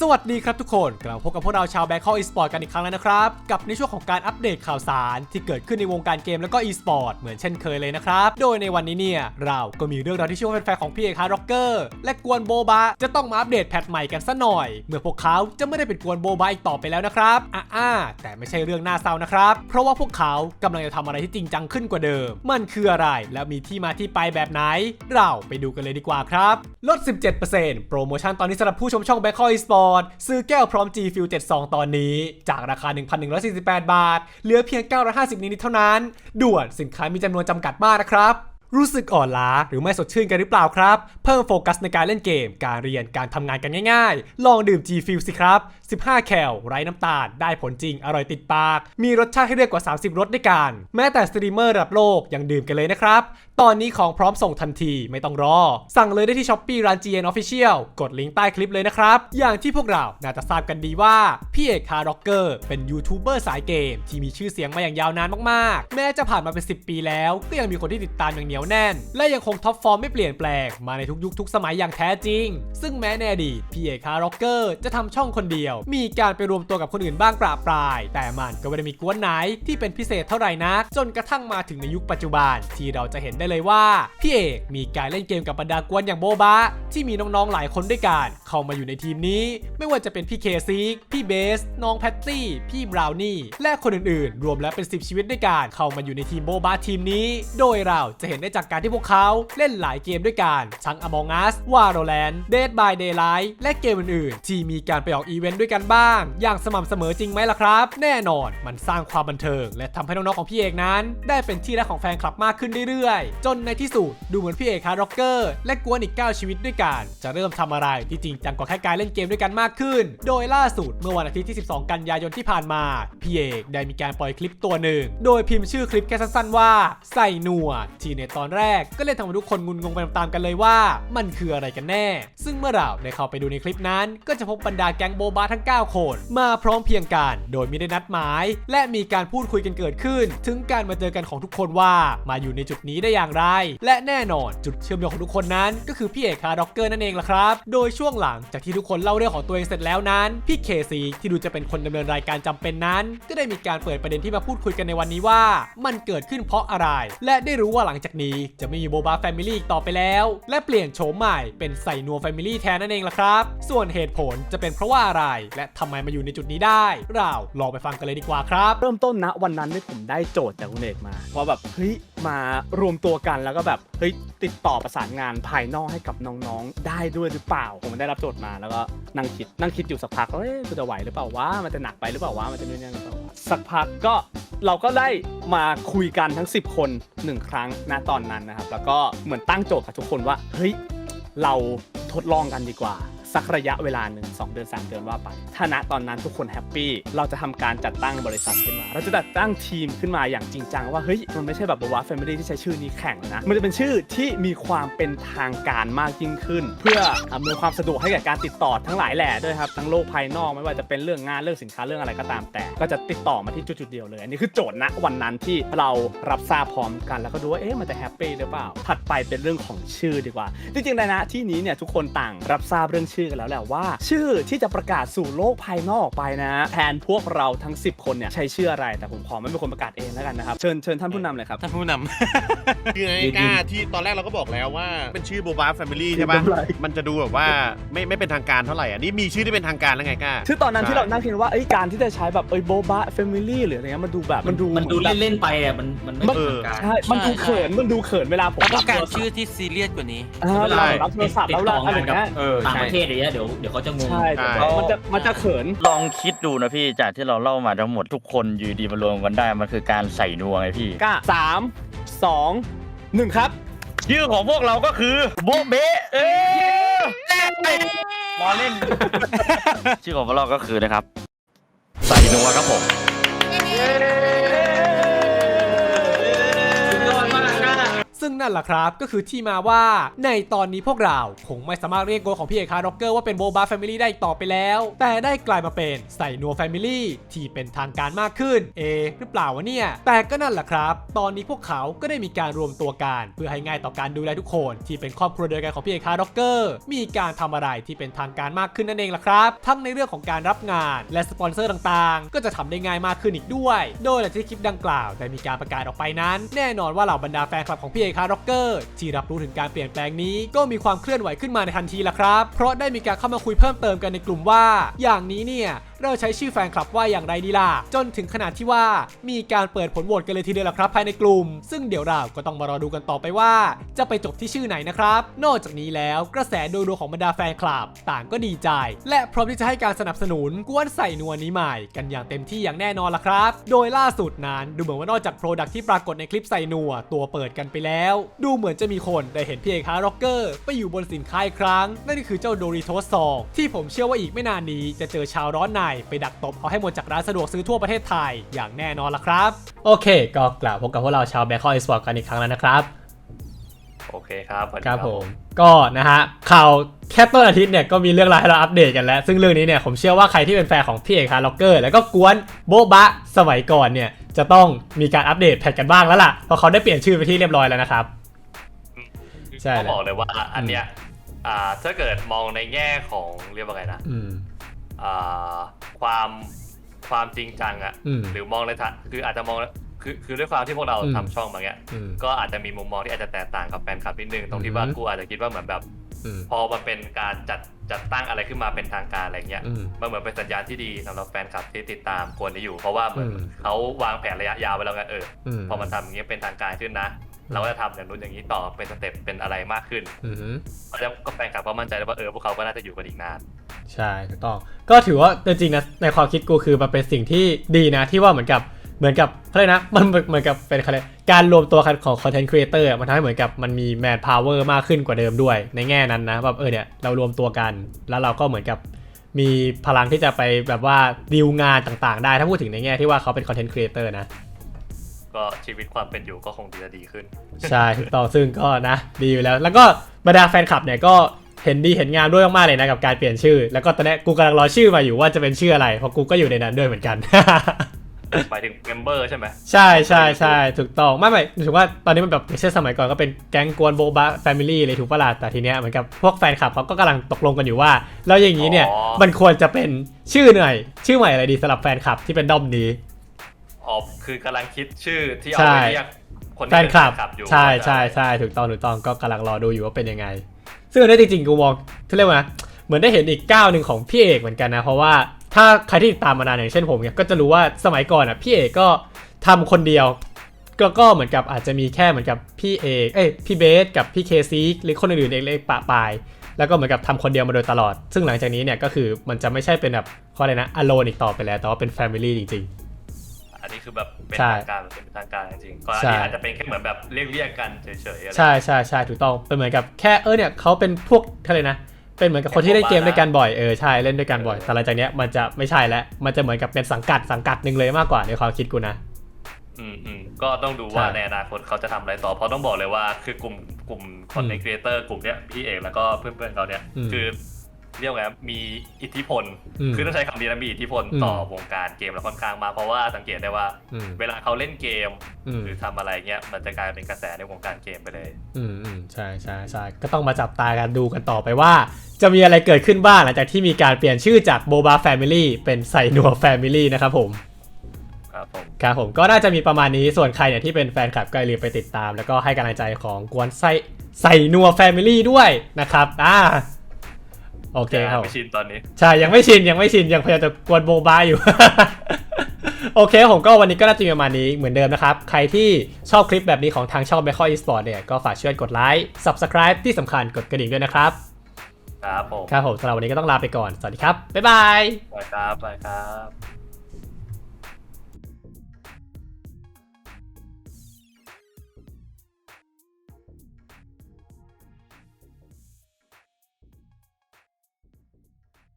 สวัสดีครับทุกคนกลับมาพบกับพวกเราชาวแบงคอกอีสปอร์ตกันอีกครั้งแล้วนะครับ กับในช่วงของการอัปเดตข่าวสาร ที่เกิดขึ้นในวงการเกมแล้วก็อีสปอร์ตเหมือนเช่นเคยเลยนะครับ โดยในวันนี้เนี่ย เราก็มีเรื่องราวที่ชื่อว่าแฟนๆของพี่เอกฮาร์ร็อกเกอร์และกวนโบบะจะต้องมาอัปเดตแพทใหม่กันซะหน่อย เมื่อพวกเขาจะไม่ได้เป็นกวนโบบะอีกต่อไปแล้วนะครับอ่าๆแต่ไม่ใช่เรื่องน่าเศร้านะครับเพราะว่าพวกเขากำลังจะทำอะไรที่จริงจังขึ้นกว่าเดิม มันคืออะไรและมีที่มาที่ไปแบบไหน เราไปดูกันเลยดีกว่าครับลด 17%โปรโมชั่นตอนนี้สำหรับผู้ชมช่อง b a c k ค e Sport ซื้อแก้วพร้อม G Fuel 72 ตอนนี้ จากราคา 1,148 บาท เหลือเพียง 950 นิดเท่านั้น ด่วนสินค้ามีจำนวนจำกัดมากนะครับรู้สึกอ่อนล้าหรือไม่สดชื่นกันหรือเปล่าครับ เพิ่มโฟกัสในการเล่นเกม การเรียนการทำงานกันง่ายๆ ลองดื่ม G Fuel สิครับ15 แคลไร้น้ำตาล ได้ผลจริง อร่อยติดปาก มีรสชาติให้เลือกกว่า 30 รสด้วยกัน แม้แต่สตรีมเมอร์ระดับโลกยังดื่มกันเลยนะครับ ตอนนี้ของพร้อมส่งทันทีไม่ต้องรอ สั่งเลยได้ที่ Shopee ร้าน GN Official กดลิงก์ใต้คลิปเลยนะครับ อย่างที่พวกเราน่าจะทราบกันดีว่า พี่เอกคาร์ร็อกเกอร์เป็นยูทูบเบอร์สายเกม ที่มีชื่อเสียงมาอย่างยาวนานมากๆ แม้จะผ่านมาเป็น 10 ปีแล้ว ก็ยังมีคนที่ติดตามอย่างเหนียวแน่น และยังคงท็อปฟอร์มไม่เปลี่ยนแปลงมาในทุกยุคทุกสมัยอย่างแท้จริง ซึ่งแม้ในอดีตพี่เอกคาร์ร็อกเกอร์จะทำช่องคนเดียวมีการไปรวมตัวกับคนอื่นบ้างปราปราย แต่มันก็ไม่ได้มีกวนไหนที่เป็นพิเศษเท่าไหร่นัก จนกระทั่งมาถึงในยุคปัจจุบัน ที่เราจะเห็นได้เลยว่าพี่เอกมีการเล่นเกมกับบรรดากวนอย่างโบบะที่มีน้องๆหลายคนด้วยกันเข้ามาอยู่ในทีมนี้ ไม่ว่าจะเป็นพี่เคซิกพี่เบส น้องแพตตี้ พี่บราวนี่ และคนอื่นๆ รวมแล้วเป็น 10 ชีวิตด้วยกันเข้ามาอยู่ในทีมโบบะทีมนี้ โดยเราจะเห็นได้จากการที่พวกเขาเล่นหลายเกมด้วยกันทั้ง Among Us Valorant Dead by Daylight และเกมอื่นๆ ที่มีการไปออกอีเวนต์ด้วยกันบ้าง อย่างสม่ำเสมอจริงไหมล่ะครับ แน่นอนมันสร้างความบันเทิง และทำให้น้องๆของพี่เอกนั้น ได้เป็นที่รักของแฟนคลับมากขึ้นเรื่อยๆ จนในที่สุดดูเหมือนพี่เอกคาร์ร็อกเกอร์และกวนอีก 9 ชีวิตด้วยกัน จะเริ่มทำอะไรที่จริงจังกว่าแค่การเล่นเกมด้วยกันมากขึ้น โดยล่าสุดเมื่อวันอาทิตย์ที่ 12 กันยายนที่ผ่านมาพี่เอกได้มีการปล่อยคลิปตัวหนึ่ง โดยพิมพ์ชื่อคลิปแค่สั้นๆว่า ใส่หนวดที่ในตอนแรกก็เล่นทำให้ทุกคนงุนงงไปตามๆกันเลยว่า มันคืออะไรกันแน่ ซึ่งเมื่อเราได้เข้าไปดูในคลิปนั้น ก็จะพบบรรดาแก๊งโบบาทั้ง 9 คน มาพร้อมเพียงกัน โดยไม่ได้นัดหมาย และมีการพูดคุยกันเกิดขึ้น ถึงการมาเจอกันของทุกคนว่ามาอยู่ในจุดนี้ได้อย่างไร และแน่นอนจุดเชื่อมโยงของทุกคนนั้น ก็คือพี่เอกคาร์ด็อกเกอร์นั่นเองล่ะครับ โดยช่วงหลังจากที่ทุกคนเล่าเรื่องของตัวเองเสร็จแล้วนั้นพี่เคซีที่ดูจะเป็นคนดำเนินรายการจำเป็นนั้น ก็ได้มีการเปิดประเด็นที่มาพูดคุยกันในวันนี้ว่า มันเกิดขึ้นเพราะอะไร และได้รู้ว่าหลังจากนี้จะไม่มีโบบาแฟมิลี่อีกต่อไปแล้ว และเปลี่ยนโฉมใหม่เป็นใส่นัวแฟมิลี่แทนนั่นเองล่ะครับ ส่วนเหตุผลจะเป็นเพราะว่าอะไรและทำไมมาอยู่ในจุดนี้ได้ เราลองไปฟังกันเลยดีกว่าครับ เริ่มต้นนะวันนั้นเนี่ผมได้โจทย์จากคุณเอกมาว่าแบบเฮ้ยมารวมตัวกันแล้วก็แบบเฮ้ยติดต่อประสานงานภายนอกให้กับน้องๆ ได้ด้วยหรือเปล่า ผมได้รับโจทย์มาแล้วก็นั่งคิดนั่งคิดอยู่สักพักเอ้ยจะไหวหรือเปล่าวะมันจะหนักไปหรือเปล่าวะมันจะนู่นนี่หรือเปล่าสักพักก็เราก็ได้มาคุยกันทั้ง 10 คนหนึ่งครั้งณตอนนั้นนะครับ แล้วก็เหมือนตั้งโจทย์กับทุกคนว่า เฮ้ย เราทดลองกันดีกว่า สักระยะเวลาหนึ่ง2เดือน 3 เดือนว่าไป ถ้าณตอนนั้นทุกคนแฮปปี้ เราจะทำการจัดตั้งบริษัทขึ้นมา เราจะจัดตั้งทีมขึ้นมาอย่างจริงจังว่า เฮ้ย มันไม่ใช่แบบว่าแฟมิลี่ที่ใช้ชื่อนี้แข่งนะ มันจะเป็นชื่อที่มีความเป็นทางการมากยิ่งขึ้น เพื่ออำนวยความสะดวกให้กับการติดต่อทั้งหลายแหล่ด้วยครับ ทั้งโลกภายนอกไม่ว่าจะเป็นเรื่องงานเรื่องสินค้าเรื่องอะไรก็ตามแต่ ก็จะติดต่อมาที่จุดๆเดียวเลย อันนี้คือโจทย์ณวันนั้นที่เรารับทราบพร้อมกัน แล้วก็ดูว่าเอ๊ะมันจะแฮปปี้หรือเปล่า ถัดไปเป็นเรื่องของชื่อดีกว่า จริงๆในนะที่นี้เนี่ยทุกคนต่างรับทราบเรื่องชื่อกันแล้วแหละว่า ชื่อที่จะประกาศสู่โลกภายนอกออกไปนะแทนพวกเราทั้ง 10 คนเนี่ยใช้ชื่ออะไร แต่ผมขอไม่เป็นคนประกาศเองแล้วกันนะครับเชิญเชิญท่านผู้นำเลยครับท่านผู้นำคือไงกล้าที่ตอนแรกเราก็บอกแล้วว่าเป็นชื่อโบบาแฟมิลี่ใช่ปะเป็นไรมันจะดูแบบว่าไม่ไม่เป็นทางการเท่าไหร่อะนี่มีชื่อที่เป็นทางการแล้วไงกล้าคือตอนนั้นที่เรานั่งคิดว่าเอ้ยการที่จะใช้แบบเอ้ยโบบะแฟมิลี่หรืออะไรเงี้ยมันดูแบบมันดูมันดูเล่นๆไปอะมันมันไม่เออทางการใช่มันดูเขินมันดูเขินเวลาผมเราต้องการบโทศัพท์ชื่อที่ซีเรียสกว่านี้อ่าเวลาผมรับโทรศัพท์ติแล้วดเราต่ออะไรงานกับเงี้ยเออต่างประเทศอย่างเงี้ยเดี๋ยวเดี๋ยวเขาจะงง ใช่ใช่มันจะมันจะเขิน ลองคิดดูนะพี่จากที่เราเล่ามาทั้งหมดทุกคนอยู่ดีมารวมกันได้มันคือการใส่นัวไงพี่กล้าสามสองหนึ่งครับ ชื่อของพวกเราก็คือโบะเบะเอ้ยมอเล่น ชื่อของพวกเราก็คือนะครับ ใส่นัวครับผมสุดย ซึ่งนั่นแหละครับก็คือที่มาว่าในตอนนี้พวกเราคงไม่สามารถเรียกโกของพี่เอกคาร์ด็อกเกอร์ว่าเป็นโบบาแฟมิลี่ได้อีกต่อไปแล้ว แต่ได้กลายมาเป็นใส่นัวแฟมิลี่ที่เป็นทางการมากขึ้น เอ หรือเปล่าวะเนี่ย แต่ก็นั่นแหละครับ ตอนนี้พวกเขาก็ได้มีการรวมตัวกัน เพื่อให้ง่ายต่อการดูแลทุกคน ที่เป็นครอบครัวเดียวกันของพี่เอกคาร์ด็อกเกอร์มีการทำอะไรที่เป็นทางการมากขึ้นนั่นเองล่ะครับ ทั้งในเรื่องของการรับงานและสปอนเซอร์ต่างๆ ก็จะทำได้ง่ายมากขึ้นอีกด้วย โดยหลังจากที่คลิปดังกล่าวได้มีการประกาศออกไปนั้น แน่นอนว่าเหล่าบรรดาแฟนคลับของพี่เอกคาร์ด็อกเกอร์ที่รับรู้ถึงการเปลี่ยนแปลงนี้ก็มีความเคลื่อนไหวขึ้นมาในทันทีละครับ เพราะได้มีการเข้ามาคุยเพิ่มเติมกันในกลุ่มว่า อย่างนี้เนี่ย เราใช้ชื่อแฟนคลับว่าอย่างไรดีล่ะ จนถึงขนาดที่ว่ามีการเปิดผลโหวตกันเลยทีเดียวละครับภายในกลุ่ม ซึ่งเดี๋ยวเราก็ต้องมารอดูกันต่อไปว่า จะไปจบที่ชื่อไหนนะครับ นอกจากนี้แล้วกระแสโดยรวมของบรรดาแฟนคลับ ต่างก็ดีใจ และพร้อมที่จะให้การสนับสนุนกวนใส่นัวนี้ใหม่กันอย่างเต็มที่อย่างแน่นอนละครับ โดยล่าสุดนั้นดูเหมือนว่านอกจากโปรดักที่ปรากฏในคลิปใส่นัวตัวเปิดกันไปแล้ว ดูเหมือนจะมีคนได้เห็นพี่เอกฮาร์ร็อกเกอร์ไปอยู่บนสินค้าอีกครั้ง นั่นก็คือเจ้าโดริโทสซองที่ผมเชื่อว่าอีกไม่นานนี้จะเจอชาวร้อนในไปดักตบเอาให้หมดจากร้านสะดวกซื้อทั่วประเทศไทยอย่างแน่นอนละครับ โอเค ก็กล่าวพบกับพวกเราชาวแบคคอยสปอร์ตกันอีกครั้งแล้วนะครับ โอเคครับสวัสดี ครับผม ก็นะฮะข่าวแค่ต้นอาทิตย์เนี่ยก็มีเรื่องราวให้เราอัปเดตกันแล้ว ซึ่งเรื่องนี้เนี่ยผมเชื่อว่าใครที่เป็นแฟนของพี่เอกคาร์ล็อกเกอร์แล้วก็กวนโบ๊ะบะสมัยก่อนเนี่ยจะต้องมีการอัปเดตแพทกันบ้างแล้วล่ะเพราะเขาได้เปลี่ยนชื่อไปที่เรียบร้อยแล้วนะครับ ใช่ก็บอกเลยว่าอันเนี้ยอ่าถ้าเกิดมองในแง่ของเรียกว่าไงนะอืม อ่า ความความจริงจังอะอืมหรือมองในฐานคืออาจจะมองคือคือด้วยความที่พวกเราอืม ทำช่องมาเนี้ย อืม ก็อาจจะมีมุมมองที่อาจจะแตกต่างกับแฟนคลับนิดนึงตรงที่ว่าอืมกูอาจจะคิดว่าเหมือนแบบ อืมพอมันเป็นการจัดจัดตั้งอะไรขึ้นมาเป็นทางการอะไรเงี้ยอืม มันเหมือนเป็นสัญญาณที่ดีสำหรับแฟนคลับที่ติดตามควรจะอยู่ เพราะว่าเหมือนอืม เขาวางแผนระยะยาวไปแล้วไงเอออืมพอมันทำอย่างเงี้ยเป็นทางการขึ้นนะ เราก็จะทำอย่างนู้นอย่างนี้ต่อเป็นสเต็ปเป็นอะไรมากขึ้นอืมเพราะฉะนั้นก็แฟนคลับก็มั่นใจได้ว่าเออพวกเขาก็น่าจะอยู่กันอีกนานใช่ถูกต้อง ก็ถือว่าจริงๆนะในความคิดกูคือมันเป็นสิ่งที่ดีนะที่ว่าเหมือนกับเหมือนกับอะไรนะมันเหมือนกับเป็นอะไรการรวมตัวกันของคอนเทนต์ครีเอเตอร์มันทำให้เหมือนกับมันมีแมนพาวเวอร์มากขึ้นกว่าเดิมด้วย ในแง่นั้นนะแบบเออเนี่ยเรารวมตัวกัน แล้วเราก็เหมือนกับมีพลังที่จะไปแบบว่าดีลงานต่างๆ ได้ถ้าพูดถึงในแง่ที่ว่าเขาเป็นคอนเทนต์ครีเอเตอร์นะ ก็ชีวิตความเป็นอยู่ก็คงดีจะดีขึ้น ใช่ถูกต้องซึ่งก็นะดีอยู่แล้ว แล้วก็บรรดาแฟนคลับเนี่ยก็เห็นดีเห็นงามด้วยมากๆเลยนะกับการเปลี่ยนชื่อ แล้วก็ตอนนี้กูกำลังรอชื่อมาอยู่ว่าจะเป็นชื่ออะไร เพราะกูก็อยู่ในนั้นด้วยเหมือนกันหมายถึงเมมเบอร์ใช่ไหมใช่ใช่ใช่ถูกต้องไม่ไม่ถือว่าตอนนี้มันแบบไม่ใช่สมัยก่อนก็เป็นแก๊งกวนโบบะแฟมิลี่เลยถูกปะล่ะแต่ทีเนี้ยเหมือนกับพวกแฟนคลับเขาก็กำลังตกลงกันอยู่ว่า แล้วอย่างนี้เนี่ยมันควรจะเป็นชื่อหน่อย ชื่อใหม่อะไรดีสำหรับแฟนคลับที่เป็นด้อมนี้อ๋อ คือกำลังคิดชื่อที่เอาใช่ไปเรียกคนแฟที่นเป็นคลับอยู่ใช่ว่าจะใช่ใช่ถูกต้องถูกต้องก็กำลังรอดูอยู่ว่าเป็นยังไง ซึ่งอันนี้จริงๆกูมองที่เรียกว่าเหมือนได้เห็นอีกก้าวหนึ่งของพี่เอกเหมือนกันนะ เพราะว่าถ้าใครที่ติดตามมานานอย่างเช่นผมเนี่ยก็จะรู้ว่าสมัยก่อนอะพี่เอกก็ทำคนเดียว ก็ก็เหมือนกับอาจจะมีแค่เหมือนกับพี่เอกเอ้ยพี่เบสกับพี่เคซีหรือคนอื่นๆเล็กๆปะปาย แล้วก็เหมือนกับทำคนเดียวมาโดยตลอด ซึ่งหลังจากนี้เนี่ยก็คือมันจะไม่ใช่เป็นแบบเขาอะไรนะอโลนอีกต่อไปแล้วแต่ว่าเป็นแฟมิลี่จริงอันนี้ คือแบบเป็นใช่ทางการเป็นทางการจริงๆก่อนอันใช่นี้อาจจะเป็นแค่เหมือนแบบเรียกเรียกๆกันเฉยๆอะไรๆใช่ใช่ใช่ถูกต้องเป็นเหมือนกับแค่เออเนี่ยเขาเป็นพวกอะไรนะเป็นเหมือนกับคนที่เล่นเกมด้วยกันบ่อยเออใช่เล่นด้วยกันบ่อยแต่หลังจากเนี้ยมันจะไม่ใช่แล้วมันจะเหมือนกับเป็นสังกัดสังกัดหนึ่งเลยมากกว่าในความคิดกูนะอืมอืมก็ต้องดูว่าใช่ในอนาคตเขาจะทำอะไรต่อเพราะต้องบอกเลยว่าคือกลุ่มกลุ่มคอนเทนต์ครีเอเตอร์กลุ่มเนี้ยพี่เอกแล้วก็เพื่อนๆเขาเนี่ยอืมคือ เรียกว่าไงมีอิทธิพลอืมคือต้องใช้คำนี้นะมีอิทธิพลอืมต่อวงการเกมแล้วค่อนข้างมากเพราะว่าสังเกตได้ว่าอืมเวลาเขาเล่นเกมอืมหรือทำอะไรเงี้ยมันจะกลายเป็นกระแสในวงการเกมไปเลยอืมอืมใช่ใช่ใช่ก็ต้องมาจับตากันดูกันต่อไปว่า จะมีอะไรเกิดขึ้นบ้างหลังจากที่มีการเปลี่ยนชื่อจากโบบาแฟมิลี่เป็นไซนัวแฟมิลี่นะครับผมครับผมครับผมก็น่าจะมีประมาณนี้ส่วนใครเนี่ยที่เป็นแฟนคลับก็อย่าลืมไปติดตาม แล้วก็ให้กำลังใจของกวนไซไซนัวแฟมิลี่ด้วยนะครับอ่า โอเคครับไม่ชินตอนนี้ ใช่ ยังไม่ชิน ยังไม่ชิน ยังพยายามจะกวนโบบาอยู่ โอเค ผมก็วันนี้ก็น่าจะมีประมาณนี้เหมือนเดิมนะครับ ใครที่ชอบคลิปแบบนี้ของทางช่อง b a c o Esport เนี่ย ก็ฝากช่วยกดไลค์ Subscribe ที่สำคัญกดกระดิ่งด้วยนะครับ ครับผม ครับผมสำหรับวันนี้ก็ต้องลาไปก่อน สวัสดีครับ บ๊ายบายไปครับไปครับ